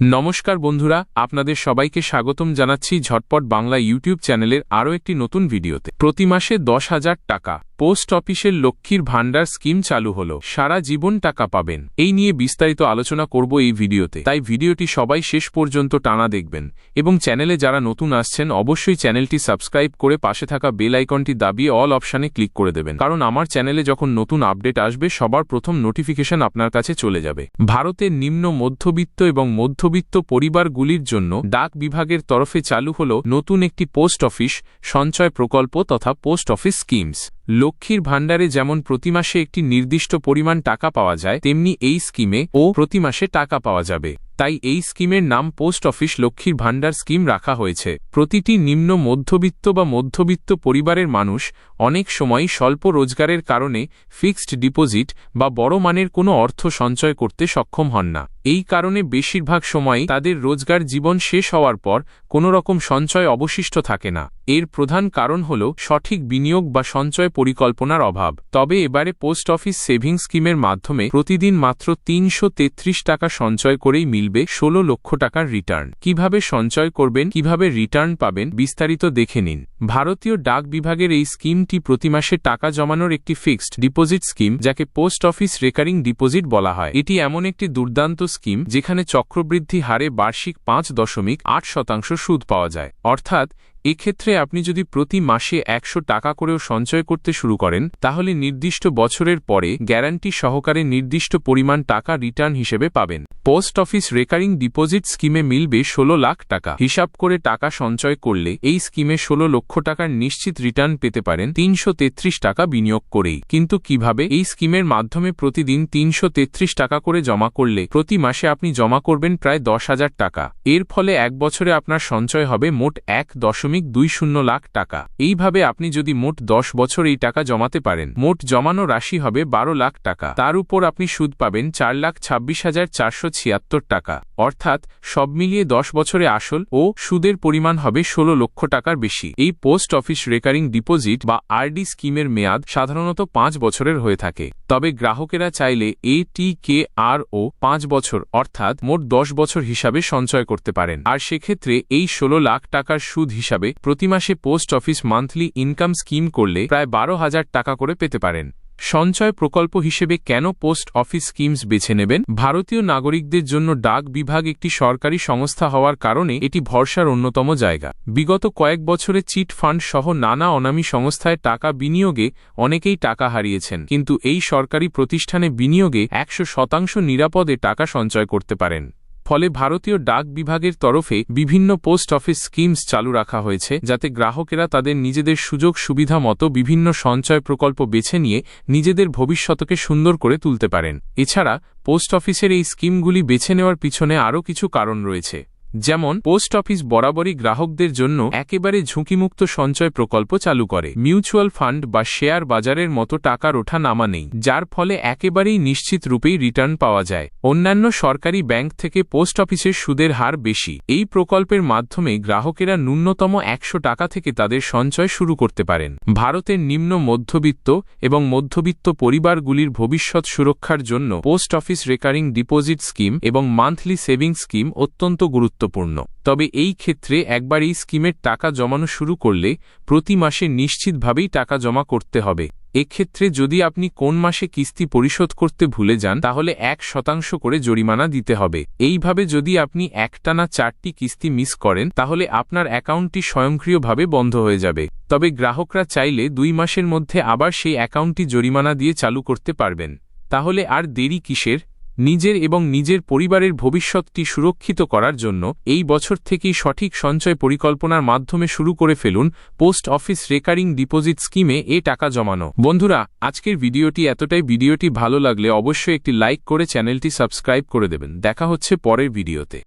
নমস্কার বন্ধুরা, আপনাদের সবাইকে স্বাগতম জানাচ্ছি ঝটপট বাংলা ইউটিউব চ্যানেলের আরও একটি নতুন ভিডিওতে। প্রতি মাসে দশ হাজার টাকা। পোস্ট অফিসের লক্ষ্মীর ভাণ্ডার স্কিম চালু হল। সারা জীবন টাকা পাবেন। এই নিয়ে বিস্তারিত আলোচনা করব এই ভিডিওতে। তাই ভিডিওটি সবাই শেষ পর্যন্ত টানা দেখবেন এবং চ্যানেলে যারা নতুন আসছেন, অবশ্যই চ্যানেলটি সাবস্ক্রাইব করে পাশে থাকা বেল আইকনটি দাবিয়ে অল অপশানে ক্লিক করে দেবেন। কারণ আমার চ্যানেলে যখন নতুন আপডেট আসবে, সবার প্রথম নোটিফিকেশন আপনার কাছে চলে যাবে। ভারতের নিম্ন মধ্যবিত্ত এবং মধ্যবিত্ত পরিবারগুলির জন্য ডাক বিভাগের তরফে চালু হল নতুন একটি পোস্ট অফিস, সঞ্চয় প্রকল্প তথা পোস্ট অফিস স্কিমস। লক্ষ্মীর ভাণ্ডারে যেমন প্রতি মাসে একটি নির্দিষ্ট পরিমাণ টাকা পাওয়া যায়, তেমনি এই স্কিমে ও প্রতি মাসে টাকা পাওয়া যাবে। তাই এই স্কিমের নাম পোস্ট অফিস লক্ষ্মীর ভাণ্ডার স্কিম রাখা হয়েছে। প্রতিটি নিম্ন মধ্যবিত্ত বা মধ্যবিত্ত পরিবারের মানুষ অনেক সময় স্বল্প রোজগারের কারণে ফিক্সড ডিপোজিট বা বড় মানের কোনো অর্থ সঞ্চয় করতে সক্ষম হন না। এই কারণে বেশিরভাগ সময় তাদের রোজগার জীবন শেষ হওয়ার পর কোনো রকম সঞ্চয় অবশিষ্ট থাকে না। এর প্রধান কারণ হল সঠিক বিনিয়োগ বা সঞ্চয় পরিকল্পনার অভাব। তবে এবারে পোস্ট অফিস সেভিং স্কিমের মাধ্যমে প্রতিদিন মাত্র তিনশো তেত্রিশ টাকা সঞ্চয় করেই মিলবে ১৬ লক্ষ টাকার রিটার্ন। কীভাবে সঞ্চয় করবেন, কীভাবে রিটার্ন পাবেন, বিস্তারিত দেখে নিন। ভারতীয় ডাক বিভাগের এই স্কিমটি প্রতি মাসে টাকা জমানোর একটি ফিক্সড ডিপোজিট স্কিম, যাকে পোস্ট অফিস রেকারিং ডিপোজিট বলা হয়। এটি এমন একটি দুর্দান্ত স্কিম, যেখানে চক্রবৃদ্ধি হারে বার্ষিক পাঁচ দশমিক আট শতাংশ সুদ পাওয়া যায়। অর্থাৎ এক্ষেত্রে আপনি যদি প্রতি মাসে একশো টাকা করেও সঞ্চয় করতে শুরু করেন, তাহলে নির্দিষ্ট বছরের পরে গ্যারান্টি সহকারে নির্দিষ্ট পরিমাণ টাকা রিটার্ন হিসেবে পাবেন। পোস্ট অফিস রেকারিং ডিপোজিট স্কিমে মিলবে ১৬ লাখ টাকা। হিসাব করে টাকা সঞ্চয় করলে এই স্কিমে ১৬ লক্ষ টাকার নিশ্চিত রিটার্ন পেতে পারেন তিনশো তেত্রিশ টাকা বিনিয়োগ করেই। কিন্তু কীভাবে? এই স্কিমের মাধ্যমে প্রতিদিন তিনশো তেত্রিশ টাকা করে জমা করলে প্রতি মাসে আপনি জমা করবেন প্রায় দশ হাজার টাকা। এর ফলে এক বছরে আপনার সঞ্চয় হবে মোট এক দশমিক দশমিক দুই শূন্য লাখ টাকা। এইভাবে আপনি যদি মোট দশ বছর এই টাকা জমাতে পারেন, মোট জমানো রাশি হবে বারো লাখ টাকা। তার উপর আপনি সুদ পাবেন চার লাখ ছাব্বিশ হাজার চারশো ছিয়াত্তর টাকা। অর্থাৎ সব মিলিয়ে দশ বছরে আসল ও সুদের পরিমাণ হবে ১৬ লক্ষ টাকার বেশি। এই পোস্ট অফিস রেকারিং ডিপোজিট বা আরডি স্কিমের মেয়াদ সাধারণত পাঁচ বছরের হয়ে থাকে। তবে গ্রাহকেরা চাইলে এ টি কে আর ও পাঁচ বছর, অর্থাৎ মোট দশ বছর হিসাবে সঞ্চয় করতে পারেন। আর সেক্ষেত্রে এই ১৬ লাখ টাকার সুদ হিসাবে প্রতি মাসে post office monthly income scheme করলে প্রায় বারো হাজার টাকা করে পেতে পারেন। সঞ্চয় প্রকল্প হিসেবে কেন পোস্ট অফিস স্কিমস বেছে নেবেন? ভারতীয় নাগরিকদের জন্য ডাক বিভাগ একটি সরকারি সংস্থা হওয়ার কারণে এটি ভরসার অন্যতম জায়গা। বিগত কয়েক বছরে চিট ফান্ড সহ নানা অনামী সংস্থায় টাকা বিনিয়োগে অনেকেই টাকা হারিয়েছেন, কিন্তু এই সরকারি প্রতিষ্ঠানে বিনিয়োগে একশো শতাংশ নিরাপদে টাকা সঞ্চয় করতে পারেন। ফলে ভারতীয় ডাক বিভাগের তরফে বিভিন্ন পোস্ট অফিস স্কিমস চালু রাখা হয়েছে, যাতে গ্রাহকেরা তাদের নিজেদের সুযোগ সুবিধা মতো বিভিন্ন সঞ্চয় প্রকল্প বেছে নিয়ে নিজেদের ভবিষ্যতকে সুন্দর করে তুলতে পারেন। এছাড়া, পোস্ট অফিসের এই স্কিমগুলি বেছে নেওয়ার পিছনে আরও কিছু কারণ রয়েছে। যেমন, পোস্ট অফিস বরাবরই গ্রাহকদের জন্য একেবারে ঝুঁকিমুক্ত সঞ্চয় প্রকল্প চালু করে। মিউচুয়াল ফান্ড বা শেয়ার বাজারের মতো টাকার ওঠা নামা নেই, যার ফলে একেবারেই নিশ্চিত রূপেই রিটার্ন পাওয়া যায়। অন্যান্য সরকারি ব্যাংক থেকে পোস্ট অফিসের সুদের হার বেশি। এই প্রকল্পের মাধ্যমে গ্রাহকেরা ন্যূনতম একশো টাকা থেকে তাদের সঞ্চয় শুরু করতে পারেন। ভারতের নিম্ন মধ্যবিত্ত এবং মধ্যবিত্ত পরিবারগুলির ভবিষ্যৎ সুরক্ষার জন্য post office recurring deposit scheme এবং মান্থলি সেভিংস স্কিম অত্যন্ত গুরুত্ব গুরুত্বপূর্ণ। তবে এই ক্ষেত্রে একবার এই স্কিমের টাকা জমানো শুরু করলে প্রতি মাসে নিশ্চিতভাবেই টাকা জমা করতে হবে। এক্ষেত্রে যদি আপনি কোন মাসে কিস্তি পরিশোধ করতে ভুলে যান, তাহলে এক শতাংশ করে জরিমানা দিতে হবে। এইভাবে যদি আপনি একটানা চারটি কিস্তি মিস করেন, তাহলে আপনার অ্যাকাউন্টটি স্বয়ংক্রিয়ভাবে বন্ধ হয়ে যাবে। তবে গ্রাহকরা চাইলে দুই মাসের মধ্যে আবার সেই অ্যাকাউন্টটি জরিমানা দিয়ে চালু করতে পারবেন। তাহলে আর দেরি কিসের? নিজের এবং নিজের পরিবারের ভবিষ্যৎটি সুরক্ষিত করার জন্য এই বছর থেকেই সঠিক সঞ্চয় পরিকল্পনার মাধ্যমে শুরু করে ফেলুন পোস্ট অফিস রেকারিং ডিপোজিট স্কিমে এ টাকা জমানো। বন্ধুরা, আজকের ভিডিওটি এতটাই। ভিডিওটি ভালো লাগলে অবশ্যই একটি লাইক করে চ্যানেলটি সাবস্ক্রাইব করে দেবেন। দেখা হচ্ছে পরের ভিডিওতে।